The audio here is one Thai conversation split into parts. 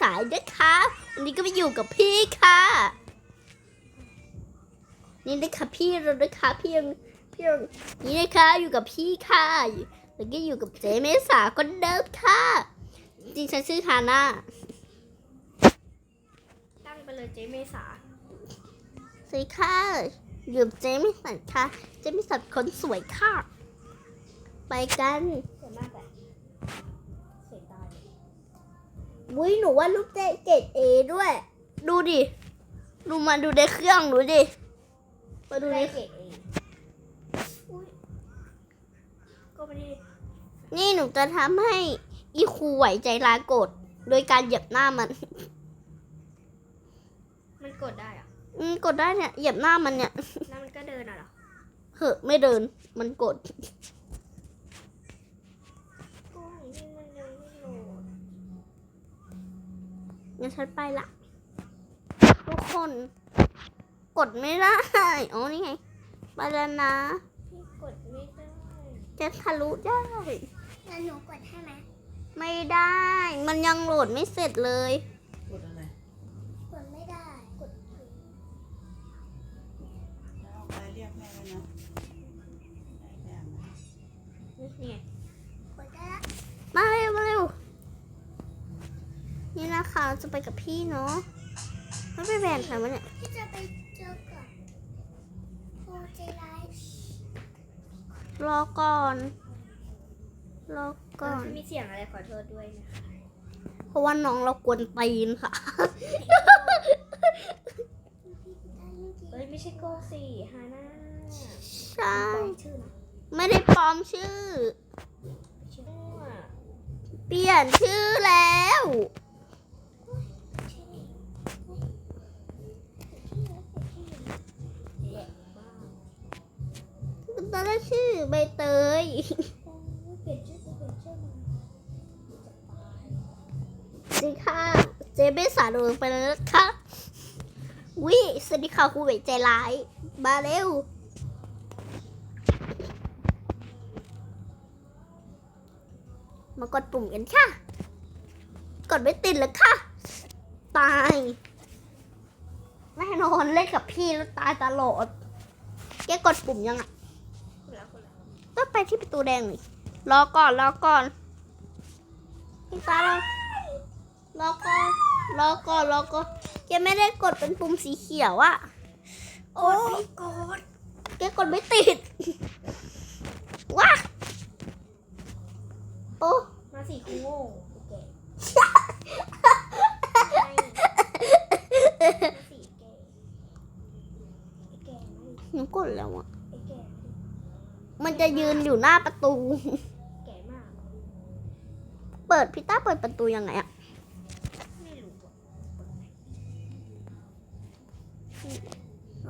สายนะคะวันนี้ก็มาอยู่กับพี่ค่ะ นี่นะคะพี่เรานะคะพี่ยังพี่ยังนี่นะคะอยู่กับพี่ค่ะแล้วก็อยู่กับเจเมษาคนเดิมค่ะจริงๆฉันชื่อฮาน่าตั้งไปเลยเจ๊เมษาสวัสดีค่ะอยู่กับเจเมษาค่ะ เจเมษาคนสวยค่ะ ไปกัน วุ้ยหนูว่าลูกเจเกรดเอด้วย ดูดิ ดูมาดูในเครื่องดูดิ มาดูในได้เกรดเองอุ้ยก็ไม่ได้นี่หนูจะทำให้อีครูไหวใจลายโกรธโดยการเหยียบหน้ามัน มันกดได้เหรอะอืมกดได้เนี่ยเหยียบหน้ามันเนี่ย แล้วมันก็เดินอะเหรอ เหอะไม่เดินมันกด โอ้ยนี่มันยังไม่โหลด งั้นฉันไปละ ทุกคน กดไม่ได้อ๋อนี่ไง ไปแล้วนะพี่กดไม่ได้จะทะลุได้งั้นหนูกดให้ไหมไม่ได้ มันยังโหลดไม่เสร็จเลย กดอะไรกดไม่ได้ กดแล้วเอาไปเรียกแม่เลยนะได้แม่ไหมนี่ไงกดได้ละ มาเร็วมาเร็ว นี่นะคะ จะไปกับพี่เนาะไม่ไปแบนใครวะเนี่ยพี่จะไปเจอกับโปรเจไลฟ์รอก่อนรอก่อนถ้ามีเสียงอะไรขอโทษด้วยนะคะเพราะว่าน้องเรากวนตีนค่ะเอ้ยไม่ใช่โกสี่ฮาน่าใช่บอกชื่อนะไม่ได้ปลอมชื่อชื่อว่าเปลี่ยนชื่อแล้ว ใบเตยเปลี่ยนชื่อไปเปลี่ยนชื่อสวัสดีค่ะ เจเบสาโดนไปแล้วนะคะวิสวัสดีค่ะครูเวใจร้ายมาเร็วมากดปุ่มกันค่ะ กดไม่ติดเลยค่ะ ตายแน่นอนเล่นกับพี่แล้วตายตลอด แกกดปุ่มยังอะ ละต้องไปที่ประตูแดงนี่รอก่อนรอก่อนพี่ตาเรารอก่อนรอก่อนรอก่อนแกไม่ได้กดเป็นปุ่มสีเขียวอะกดพี่กดแกกดไม่ติดว้าโอ้มาสิคุณโง่โอเคมาสิแกไอ้แกไม่หนูกดแล้วอะไอ้แก มันจะยืนอยู่หน้าประตู แกมาก เปิดพี่ต้าเปิดประตูยังไงอะไม่รู้อะ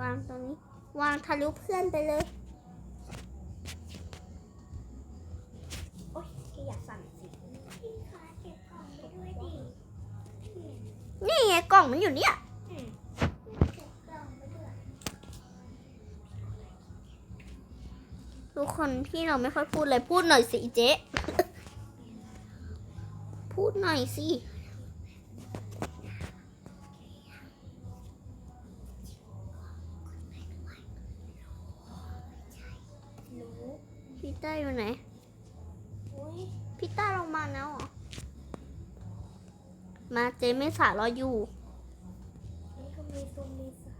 วางตรงนี้ วางทะลุเพื่อนไปเลย โอ๊ยแกอยากสั่นสิพี่คะเก็บกล่องไปด้วยดิ นี่ไงกล่องมันอยู่เนี่ย อืมเก็บกล่องไปด้วย ทุกคนพี่เราไม่ค่อยพูดเลยพูดหน่อยสิอีเจ๊พูดหน่อยสิรู้พี่ต้าอยู่ไหนอุ้ยพี่ต้าลงมาแล้วเหรอ มาเจไม่สารออยู่นี่ก็มีตรงมีสาย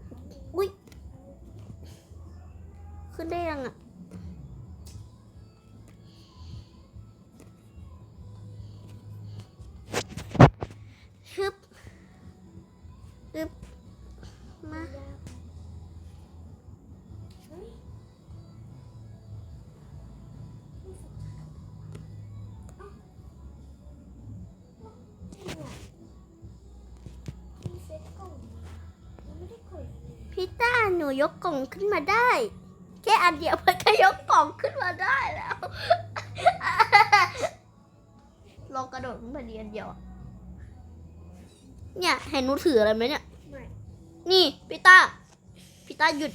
อุ้ยขึ้นได้ยังอะ นูยกกล่องขึ้นมาได้ แค่อันเดียวมันก็ยกกล่องขึ้นมาได้แล้ว ลองกระโดดขึ้นมาดีอันเดียวอะเนี่ยเห็นหนูถืออะไรไหมเนี่ยไม่นี่พี่ต้าพี่ต้าหยุด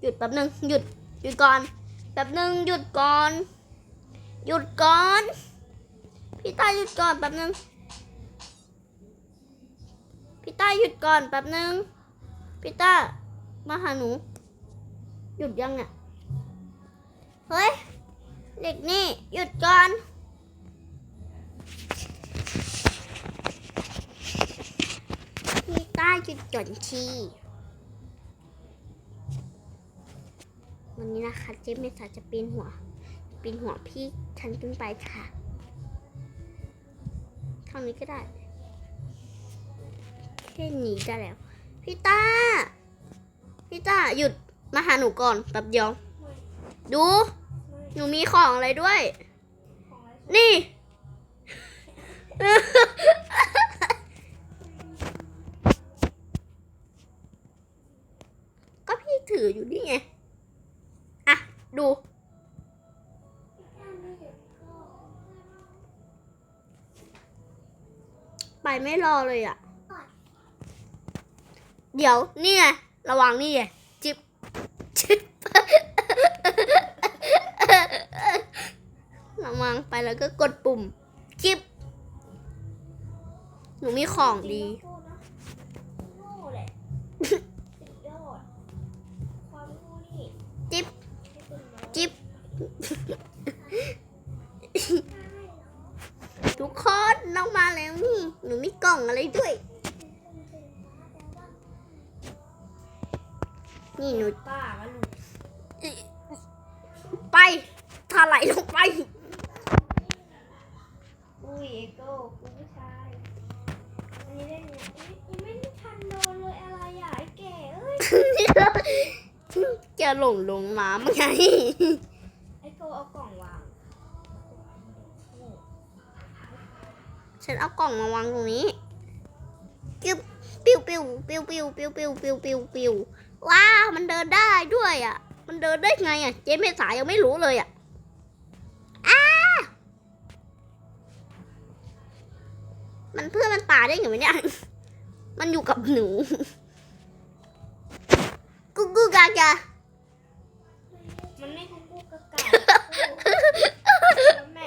หยุดแป๊บนึงหยุดหยุดก่อนแป๊บนึงหยุดก่อน หยุดก่อน พี่ต้าหยุดก่อนแป๊บนึงหยุดก่อนแป๊บนึงพี่ต้า มาหาหนู หยุดยังเนี่ย เฮ้ย เด็กนี่ หยุดก่อน พี่ต้าหยุดก่อนชีวันนี้นะคะเจ๊เมษาจะปีนหัว ปีนหัวพี่ฉันขึ้นไปค่ะทางนี้ก็ได้แค่นี้ได้แล้ว พี่ต้า พี่ต้าหยุดมาหาหนูก่อนแป๊บเดียว ดู หนูมีของอะไรด้วย นี่ ก็พี่ถืออยู่นี่ไง อะ ดู ไปไม่รอเลยอะ เดี๋ยว นี่ไง ระวังนี่ไงจิบจิบระวังไปแล้วก็กดปุ่มจิบหนูมีของดี โง่นะโง่แหละสุดยอด ความโง่นี่ จิ๊บ ไม่เป็นไร จิบ ทุกคนน้องมาแล้วนี่ หนูมีกล่องอะไรด้วย นี่หนูป้ามาลูกไปถลายลงไป อุ้ยเอโก้กูผู้ชายอันนี้ได้ไงอุ๊ยยังไม่ได้ทันโดนเลยอะไรอะไอ้แก่เอ้ย จะหลงลงน้ำไงไอ้โก้เอากล่องวางโง่ฉันเอากล่องมาวางตรงนี้ ปิ้วปิ้วปิ้วปิ้วปิ้วปิ้วปิ้วปิ้วปิ้วปิ้ว ว้ามันเดินได้ด้วยอะ มันเดินได้ไงอะ เจ๊เมษายังไม่รู้เลยอะอ้ามันเพื่อนมันตายได้ไงวะเนี่ย มันอยู่กับหนู กูกูกาจา มันไม่กุ๊กกุ๊กกะกะแม่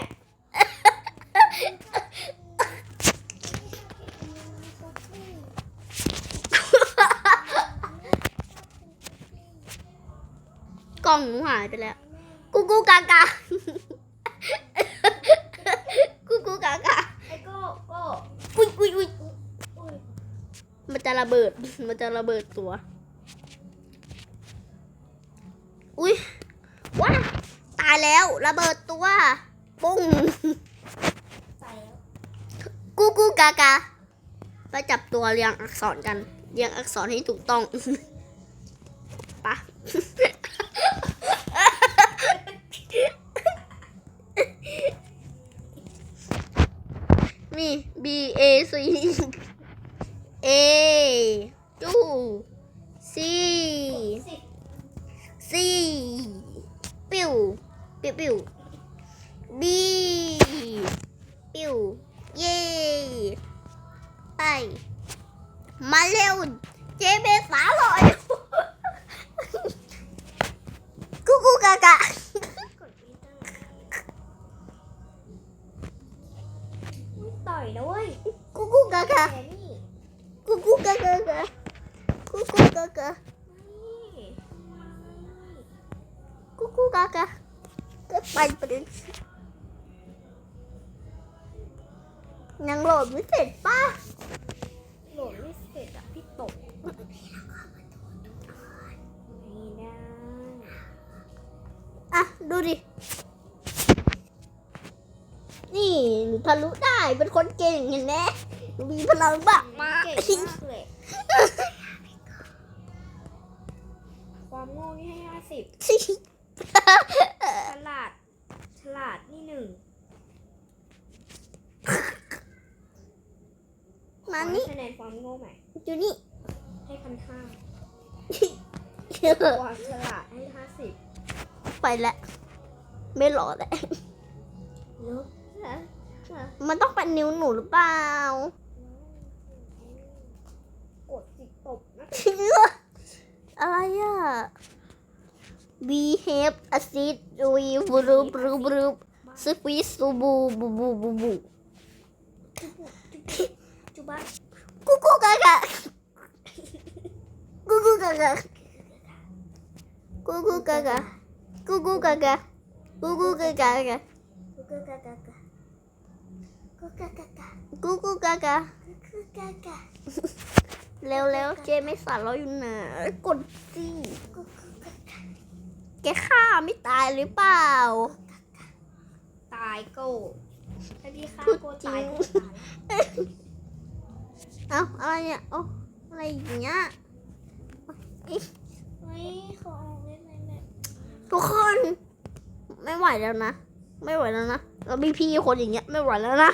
กล่องหนูหายไปแล้ว กุ๊กกุ๊กกากา กุ๊กกุ๊กกากา ไอ้โก้โก้ อุ้ยอุ้ยอุ้ย อุ้ย มันจะ ระเบิด มันจะระเบิดตัว อุ้ยว้าตายแล้วระเบิดตัวปุ้งกูกูกากาไปจับตัวเรียงอักษรกัน เรียงอักษรให้ถูกต้องปะนี่ B A C A จู C สิบ C ปิ้วปิ้วปิ้ว B ปิ้วเย่ไป มาเร็ว เจเบสาลอยกูกูกากะกดอีเตอร์อุ๊ยต่อยนะเว้ยกูกูกากะ แต่นี่ กูกูกากะ กูกูกากะนี่กูกูกากะก็ไปประเด็นยังโหลดไม่เสร็จป้าโหลดไม่เสร็จอะพี่ตกไม่ได้อะดูดิ นี่หนูทะลุได้เป็นคนเก่งเห็นไหมหนูมีพลังมากมากเก่งมากเลย ความโง่นี่ให้ห้าสิบฉลาด ฉลาดนี่หนึ่งมาขอให้นี่คะแนนความโง่ใหม่อยู่นี่ ให้พันห้าความฉลาดให้ห้าสิบไปแล้วไม่หล่อแล้วเนาะนะมันต้องเป็นนิ้วหนูหรือเปล่า กดสิตบนะ อะไรอะ behave acid we บรูบรูบรู squeeze บูบูบูบูบูบูจุบัสกูกูกะกะกูกากากูกูกากากูกูกากากูกูกากากูกากากากากูกากากากูกูกากากูกากา เร็วเร็วเจไม่สอนเราอยู่ไหนกดสิกูกูกากาแกฆ่าไม่ตายหรือเปล่า ตายโก้ถ้าพี่ฆ่าพูดโก้จริตายงโก้ตายเอ้าอะไรเนี่ยเอ้าอะไรอย่างเงี้ยเฮ้ยขอออกเล่นหน่อยแม่ทุกคน ไม่ไหวแล้วนะ ไม่ไหวแล้วนะ เรามีพี่คนอย่างเงี้ย ไม่ไหวแล้วนะ